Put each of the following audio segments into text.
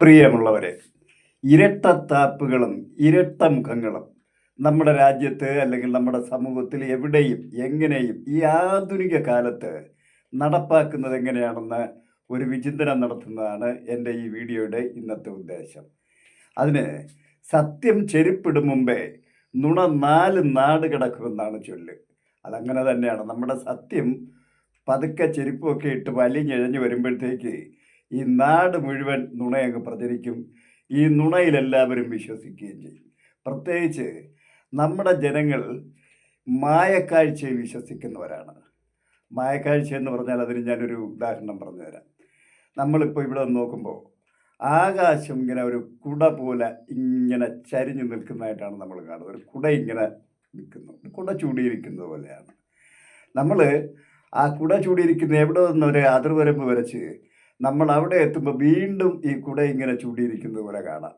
പ്രിയമുള്ളവരെ ഇരട്ടത്താപ്പുകളും ഇരട്ടമുഖങ്ങളും നമ്മുടെ രാജ്യത്ത് അല്ലെങ്കിൽ നമ്മുടെ സമൂഹത്തിൽ എവിടെയും എങ്ങനെയും ഈ ആധുനിക കാലത്ത് നടപ്പാക്കുന്നത് എങ്ങനെയാണെന്ന് ഒരു വിചിന്തനം നടത്തുന്നതാണ് എന്റെ ഈ വീഡിയോയുടെ ഇന്നത്തെ ഉദ്ദേശം. അതിന് സത്യം ചെരുപ്പിടും മുമ്പേ നുണ നാല് നാട് കിടക്കുമെന്നാണ് ചൊല്ല്. അതങ്ങനെ തന്നെയാണ്. നമ്മുടെ സത്യം പതുക്കെ ചെരുപ്പൊക്കെ ഇട്ട് വലിഞ്ഞിഴഞ്ഞ് വരുമ്പോഴത്തേക്ക് ഈ നാട് മുഴുവൻ നുണയങ്ങ് പ്രചരിക്കും. ഈ നുണയിലെല്ലാവരും വിശ്വസിക്കുകയും ചെയ്യും. പ്രത്യേകിച്ച് നമ്മുടെ ജനങ്ങൾ മായക്കാഴ്ചയിൽ വിശ്വസിക്കുന്നവരാണ്. മായക്കാഴ്ച എന്ന് പറഞ്ഞാൽ അതിന് ഞാനൊരു ഉദാഹരണം പറഞ്ഞു തരാം നമ്മളിപ്പോൾ ഇവിടെ നോക്കുമ്പോൾ ആകാശം ഇങ്ങനെ ഒരു കുട പോലെ ഇങ്ങനെ ചരിഞ്ഞു നിൽക്കുന്നതായിട്ടാണ് നമ്മൾ കാണുന്നത്. ഒരു കുട ഇങ്ങനെ നിൽക്കുന്നു. കുട ചൂടിയിരിക്കുന്നത് പോലെയാണ്. നമ്മൾ ആ കുട ചൂടിയിരിക്കുന്ന എവിടെ നിന്ന് ഒരു അതിർവരമ്പ് വരച്ച് നമ്മൾ അവിടെ എത്തുമ്പോൾ വീണ്ടും ഈ കുട ഇങ്ങനെ ചൂടിയിരിക്കുന്നത് പോലെ കാണാം.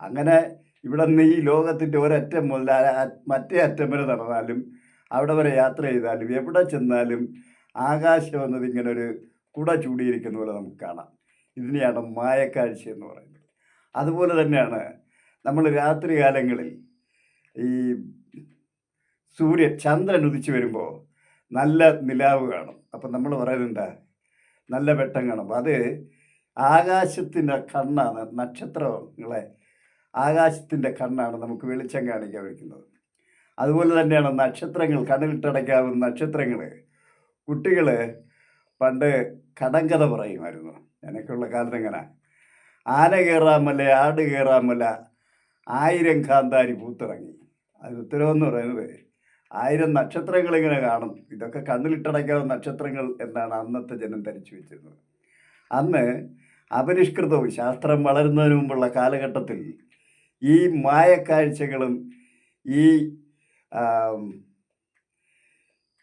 അങ്ങനെ ഇവിടെ നിന്ന് ഈ ലോകത്തിന്റെ ഒരറ്റം മുതൽ മറ്റേ അറ്റം വരെ നടന്നാലും അവിടെ വരെ യാത്ര ചെയ്താലും എവിടെ ചെന്നാലും ആകാശം എന്നത് ഇങ്ങനെ ഒരു കുട ചൂടിയിരിക്കുന്ന പോലെ നമുക്ക് കാണാം. ഇതിനെയാണ് മായക്കാഴ്ച എന്ന് പറയുന്നത്. അതുപോലെ തന്നെയാണ് നമ്മൾ രാത്രി കാലങ്ങളിൽ ഈ സൂര്യൻ ചന്ദ്രൻ ഉദിച്ചു വരുമ്പോൾ നല്ല നിലാവ് കാണും. അപ്പം നമ്മൾ പറയുന്നത് നല്ല വെട്ടം കാണും. അത് ആകാശത്തിന്റെ കണ്ണാണ് നക്ഷത്രങ്ങളെ ആകാശത്തിന്റെ കണ്ണാണ് നമുക്ക് വെളിച്ചം കാണിക്കാൻ വയ്ക്കുന്നത്. അതുപോലെ തന്നെയാണ് നക്ഷത്രങ്ങൾ കണ്ണിലിട്ടടയ്ക്കാവുന്ന നക്ഷത്രങ്ങൾ കുട്ടികൾ പണ്ട് കടങ്കഥ പറയുമായിരുന്നു. എനിക്കുള്ള കാലത്ത് എങ്ങനെ? ആന കയറാമല്ല ആട് കയറാമല്ല ആയിരം കാന്താരി പൂത്തിറങ്ങി. അത് ഉത്തരവെന്ന് പറയുന്നത് ആയിരം നക്ഷത്രങ്ങൾ ഇങ്ങനെ കാണും ഇതൊക്കെ കണ്ണിലിട്ടടയ്ക്കാവുന്ന നക്ഷത്രങ്ങൾ എന്നാണ് അന്നത്തെ ജനം ധരിച്ചു വെച്ചിരുന്നത്. അന്ന് അപരിഷ്കൃതവും ശാസ്ത്രം വളരുന്നതിന് മുമ്പുള്ള കാലഘട്ടത്തിൽ ഈ മായക്കാഴ്ചകളും ഈ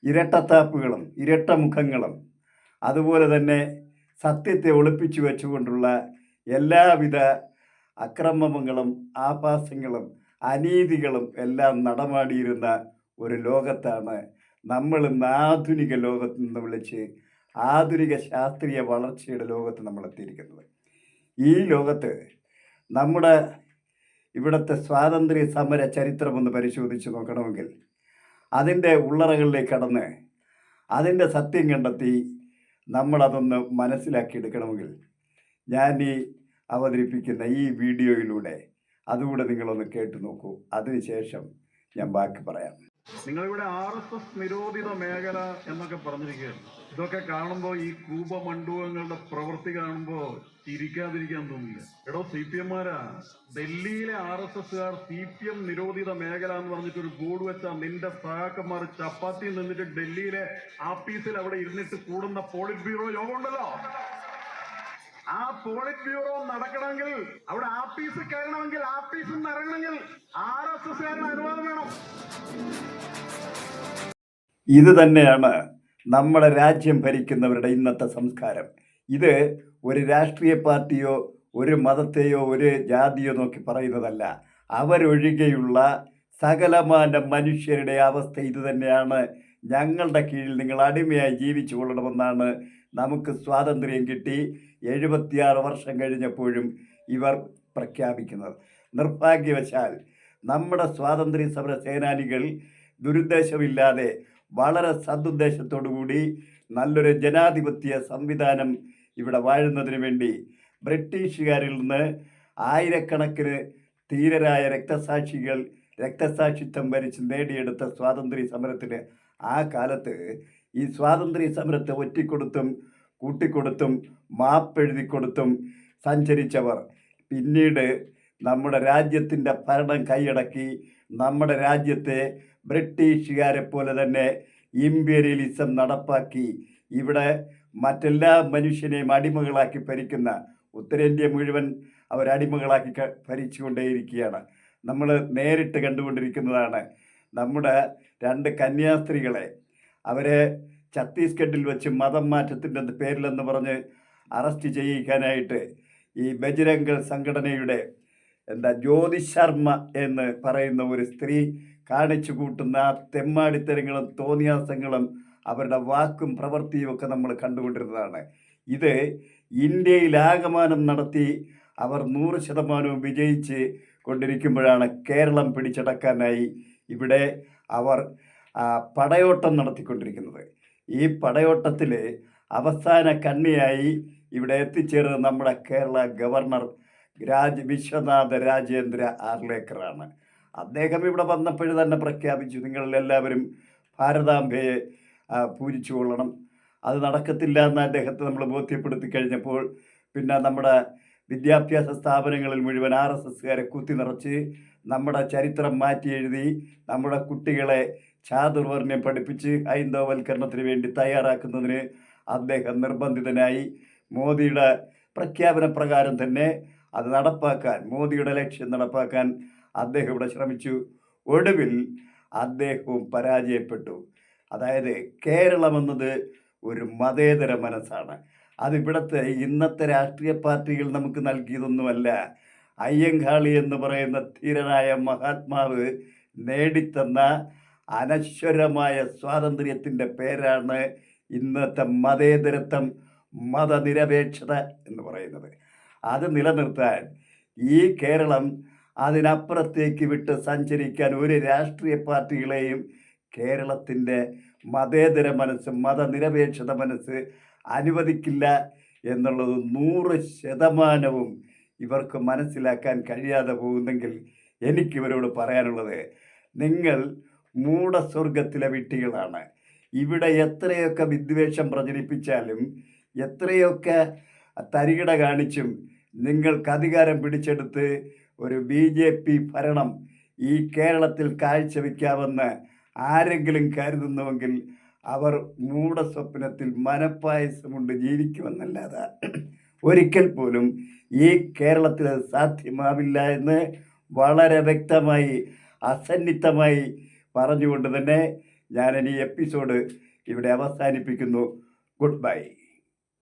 ഇരട്ടത്താപ്പുകളും ഇരട്ടമുഖങ്ങളും അതുപോലെ തന്നെ സത്യത്തെ ഒളിപ്പിച്ചു വെച്ചുകൊണ്ടുള്ള എല്ലാവിധ അക്രമങ്ങളും ആഭാസങ്ങളും അനീതികളും എല്ലാം നടമാടിയിരുന്ന ഒരു ലോകത്താണ്. നമ്മൾ ഇന്ന് ആധുനിക ലോകത്ത് നിന്ന് വിളിച്ച് ആധുനിക ശാസ്ത്രീയ വളർച്ചയുടെ ലോകത്ത് നമ്മൾ എത്തിയിരിക്കുന്നത്. ഈ ലോകത്ത് നമ്മുടെ ഇവിടുത്തെ സ്വാതന്ത്ര്യ സമര ചരിത്രമൊന്ന് പരിശോധിച്ച് നോക്കണമെങ്കിൽ അതിന്റെ ഉള്ളറകളിലേക്ക് കടന്ന് അതിന്റെ സത്യം കണ്ടെത്തി നമ്മളതൊന്ന് മനസ്സിലാക്കിയെടുക്കണമെങ്കിൽ ഞാൻ ഈ അവതരിപ്പിക്കുന്ന ഈ വീഡിയോയിലൂടെ അതുകൂടെ നിങ്ങളൊന്ന് കേട്ടു നോക്കൂ. അതിനുശേഷം ഞാൻ ബാക്കി പറയാം. നിങ്ങളിവിടെ ആർ എസ് എസ് നിരോധിത മേഖല എന്നൊക്കെ പറഞ്ഞിരിക്കുകയാണ്. ഇതൊക്കെ കാണുമ്പോൾ ഈ കൂപമണ്ഡൂകങ്ങളുടെ പ്രവൃത്തി കാണുമ്പോൾ ചിരിക്കാതിരിക്കാൻ തോന്നില്ല. എടോ സി പി എംമാരാ ഡൽഹിയിലെ ആർ എസ് എസ്സുകാർ സി പി എം നിരോധിത മേഖല എന്ന് പറഞ്ഞിട്ട് ഒരു ബോർഡ് വെച്ച നിന്റെ സഹാക്കന്മാർ ചപ്പാത്തി നിന്നിട്ട് ഡൽഹിയിലെ ആഫീസിൽ അവിടെ ഇരുന്നിട്ട് കൂടുന്ന പോളിറ്റ് ബ്യൂറോ യോഗം ഉണ്ടല്ലോ ആ പോളിറ്റ് ബ്യൂറോ നടക്കണമെങ്കിൽ അവിടെ ആപ്പീസ് കയറണമെങ്കിൽ ആപ്പീസ് നിന്ന് ഇറങ്ങണമെങ്കിൽ ആർ എസ് എസ്സുകാരന് അനുവാദം വേണം. ഇത് തന്നെയാണ് നമ്മുടെ രാജ്യം ഭരിക്കുന്നവരുടെ ഇന്നത്തെ സംസ്കാരം. ഇത് ഒരു രാഷ്ട്രീയ പാർട്ടിയോ ഒരു മതത്തെയോ ഒരു ജാതിയോ നോക്കി പറയുന്നതല്ല. അവരൊഴികെയുള്ള സകലമാന മനുഷ്യരുടെ അവസ്ഥ ഇത് തന്നെയാണ്. ഞങ്ങളുടെ കീഴിൽ നിങ്ങൾ അടിമയായി ജീവിച്ചു കൊള്ളണമെന്നാണ് നമുക്ക് സ്വാതന്ത്ര്യം കിട്ടി. എഴുപത്തിയാറ് വർഷം കഴിഞ്ഞപ്പോഴും ഇവർ പ്രഖ്യാപിക്കുന്നത്. നിർഭാഗ്യവശാൽ നമ്മുടെ സ്വാതന്ത്ര്യ സമര സേനാനികൾ ദുരുദ്ദേശമില്ലാതെ വളരെ സദുദ്ദേശത്തോടുകൂടി നല്ലൊരു ജനാധിപത്യ സംവിധാനം ഇവിടെ വാഴുന്നതിന് വേണ്ടി ബ്രിട്ടീഷുകാരിൽ നിന്ന് ആയിരക്കണക്കിന് ധീരരായ രക്തസാക്ഷികൾ രക്തസാക്ഷിത്വം വരിച്ച് നേടിയെടുത്ത സ്വാതന്ത്ര്യ സമരത്തിന് ആ കാലത്ത് ഈ സ്വാതന്ത്ര്യ സമരത്തെ ഒറ്റിക്കൊടുത്തും കൂട്ടിക്കൊടുത്തും മാപ്പെഴുതി കൊടുത്തും സഞ്ചരിച്ചവർ. പിന്നീട് നമ്മുടെ രാജ്യത്തിന്റെ ഭരണം കൈയടക്കി നമ്മുടെ രാജ്യത്തെ ബ്രിട്ടീഷുകാരെ പോലെ തന്നെ ഇമ്പീരിയലിസം നടപ്പാക്കി. ഇവിടെ മറ്റെല്ലാ മനുഷ്യനെയും അടിമകളാക്കി ഭരിക്കുന്ന ഉത്തരേന്ത്യ മുഴുവൻ അവർ അടിമകളാക്കി ക- ഭരിച്ചുകൊണ്ടേയിരിക്കുകയാണ്. നമ്മൾ നേരിട്ട് കണ്ടുകൊണ്ടിരിക്കുന്നതാണ് നമ്മുടെ രണ്ട് കന്യാസ്ത്രീകളെ. അവരെ ഛത്തീസ്ഗഡിൽ വെച്ച് മതം മാറ്റത്തിന്റെ പേരിലെന്ന് പറഞ്ഞ് അറസ്റ്റ് ചെയ്യിക്കാനായിട്ട് ഈ ബജരംഗൾ സംഘടനയുടെ എന്താ ജ്യോതി ശർമ്മ എന്ന് പറയുന്ന ഒരു സ്ത്രീ കാണിച്ചു കൂട്ടുന്ന ആ തെമ്മാടിത്തരങ്ങളും തോന്നിയാസങ്ങളും അവരുടെ വാക്കും പ്രവൃത്തിയും ഒക്കെ നമ്മൾ കണ്ടുകൊണ്ടിരുന്നതാണ്. ഇത് ഇന്ത്യയിൽ ഇന്ത്യയിലാകമാനം നടത്തി അവർ നൂറ് ശതമാനവും വിജയിച്ച് കൊണ്ടിരിക്കുമ്പോഴാണ് കേരളം പിടിച്ചടക്കാനായി ഇവിടെ അവർ പടയോട്ടം നടത്തിക്കൊണ്ടിരിക്കുന്നത്. ഈ പടയോട്ടത്തിൽ അവസാന കണ്ണിയായി ഇവിടെ എത്തിച്ചേർന്നത് നമ്മുടെ കേരള ഗവർണർ രാജ് വിശ്വനാഥ രാജേന്ദ്ര ആർലേക്കറാണ്. അദ്ദേഹം ഇവിടെ വന്നപ്പോൾ തന്നെ പ്രഖ്യാപിച്ചു നിങ്ങളെല്ലാവരും ഭാരതാംബയെ പൂജിച്ചു കൊള്ളണം. അത് നടക്കത്തില്ല എന്ന് അദ്ദേഹത്തെ നമ്മൾ ബോധ്യപ്പെടുത്തി കഴിഞ്ഞപ്പോൾ പിന്നെ നമ്മുടെ വിദ്യാഭ്യാസ സ്ഥാപനങ്ങളിൽ മുഴുവൻ ആർ എസ് എസ്സുകാരെ കുത്തി നിറച്ച് നമ്മുടെ ചരിത്രം മാറ്റി എഴുതി നമ്മുടെ കുട്ടികളെ ചാതുർവർണ്യം പഠിപ്പിച്ച് ഹൈന്ദവവൽക്കരണത്തിന് വേണ്ടി തയ്യാറാക്കുന്നതിന് അദ്ദേഹം നിർബന്ധിതനായി മോദിയുടെ പ്രഖ്യാപന പ്രകാരം തന്നെ അത് നടപ്പാക്കാൻ മോദിയുടെ ലക്ഷ്യം നടപ്പാക്കാൻ അദ്ദേഹം ഇവിടെ ശ്രമിച്ചു. ഒടുവിൽ അദ്ദേഹവും പരാജയപ്പെട്ടു. അതായത് കേരളം എന്നത് ഒരു മതേതര മനസ്സാണ്. അതിവിടുത്തെ ഇന്നത്തെ രാഷ്ട്രീയ പാർട്ടികൾ നമുക്ക് നൽകിയതൊന്നുമല്ല. അയ്യങ്കാളി എന്ന് പറയുന്ന ധീരനായ മഹാത്മാവ് നേടിത്തന്ന അനശ്വരമായ സ്വാതന്ത്ര്യത്തിന്റെ പേരാണ് ഇന്നത്തെ മതേതരത്വം മതനിരപേക്ഷത എന്ന് പറയുന്നത്. അത് നിലനിർത്താൻ ഈ കേരളം അതിനപ്പുറത്തേക്ക് വിട്ട് സഞ്ചരിക്കാൻ ഒരു രാഷ്ട്രീയ പാർട്ടികളെയും കേരളത്തിന്റെ മതേതര മനസ്സ് മതനിരപേക്ഷത മനസ്സ് അനുവദിക്കില്ല എന്നുള്ളത് നൂറ് ശതമാനവും ഇവർക്ക് മനസ്സിലാക്കാൻ കഴിയാതെ പോകുന്നെങ്കിൽ എനിക്കിവരോട് പറയാനുള്ളത് നിങ്ങൾ മൂഢസ്വർഗത്തിലെ വിട്ടികളാണ്. ഇവിടെ എത്രയൊക്കെ വിദ്വേഷം പ്രചരിപ്പിച്ചാലും എത്രയൊക്കെ തരികിട കാണിച്ചും നിങ്ങൾക്ക് അധികാരം പിടിച്ചെടുത്ത് ഒരു ബി ജെ പി ഭരണം ഈ കേരളത്തിൽ കാഴ്ചവെക്കാമെന്ന് ആരെങ്കിലും കരുതുന്നുവെങ്കിൽ അവർ മൂടസ്വപ്നത്തിൽ മനപ്പായസമുണ്ട് ജീവിക്കുമെന്നല്ലാതെ. ഒരിക്കൽ പോലും ഈ കേരളത്തിൽ സാധ്യമാവില്ല എന്ന് വളരെ വ്യക്തമായി അസന്നിഗ്ധമായി പറഞ്ഞുകൊണ്ട് തന്നെ ഞാൻ ഈ എപ്പിസോഡ് ഇവിടെ അവസാനിപ്പിക്കുന്നു. Good bye.